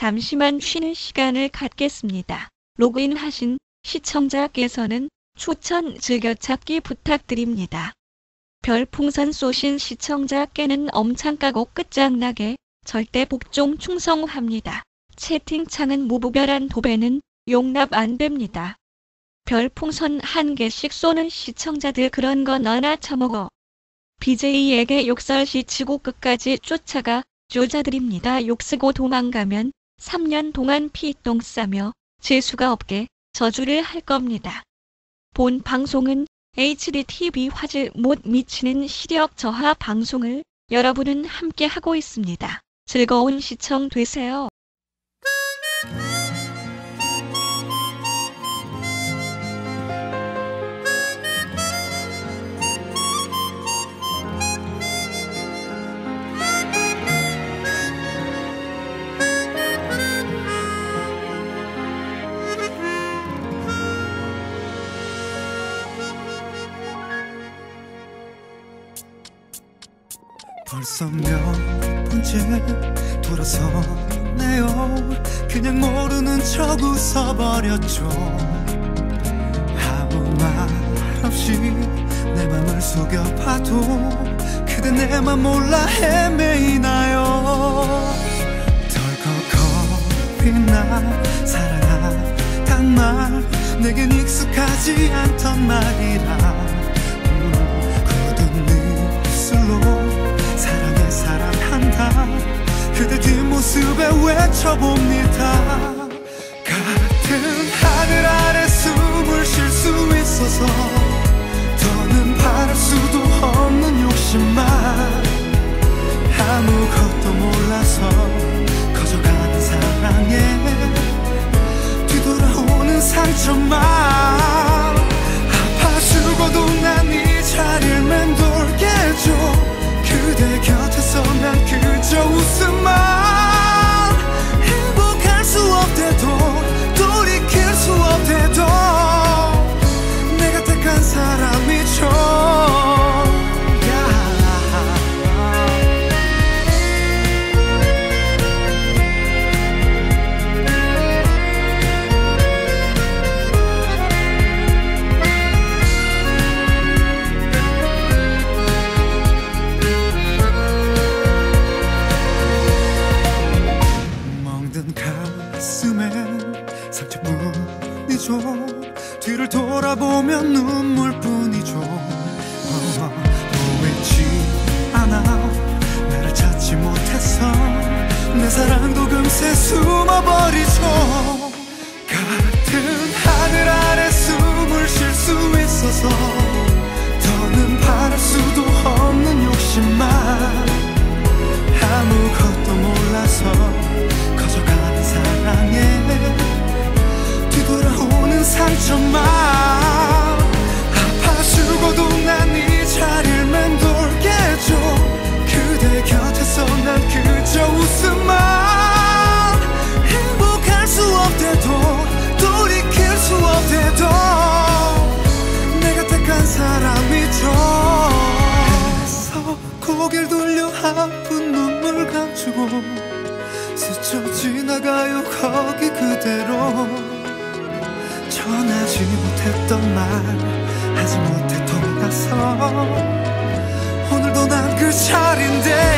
잠시만 쉬는 시간을 갖겠습니다. 로그인 하신 시청자께서는 추천 즐겨찾기 부탁드립니다. 별풍선 쏘신 시청자께는 엄창까고 끝장나게 절대 복종 충성합니다. 채팅창은 무부별한 도배는 용납 안 됩니다. 별풍선 한 개씩 쏘는 시청자들 그런 거 너나 처먹어. BJ에게 욕설시 치고 끝까지 쫓아가 쪼자드립니다. 욕쓰고 도망가면 3년 동안 피똥 싸며 재수가 없게 저주를 할 겁니다. 본 방송은 HDTV 화질 못 미치는 시력 저하 방송을 여러분은 함께 하고 있습니다. 즐거운 시청 되세요. 벌써 몇 번째 돌아서네요. 그냥 모르는 척 웃어버렸죠. 아무 말 없이 내 맘을 속여봐도 그대 내 맘 몰라 헤매이나요? 덜컥 겁이 나 사랑하단 말 내겐 익숙하지 않던 말이라. 음, 굳은 입술로 모습에 외쳐봅니다. 같은 하늘 아래 숨을 쉴 수 있어서 더는 바랄 수도 없는 욕심만 아무것도 몰라서 커져가는 사랑에 뒤돌아오는 상처만 뿐이죠. 뒤를 돌아보면 눈물뿐이죠. 어, 보이지 않아. 나를 찾지 못해서 내 사랑도 금세 숨어버리죠. 같은 하늘 아래 숨을 쉴 수 있어서 스쳐 지나가요 거기 그대로. 전하지 못했던 말 하지 못해 돌아서. 오늘도 난 그 자리인데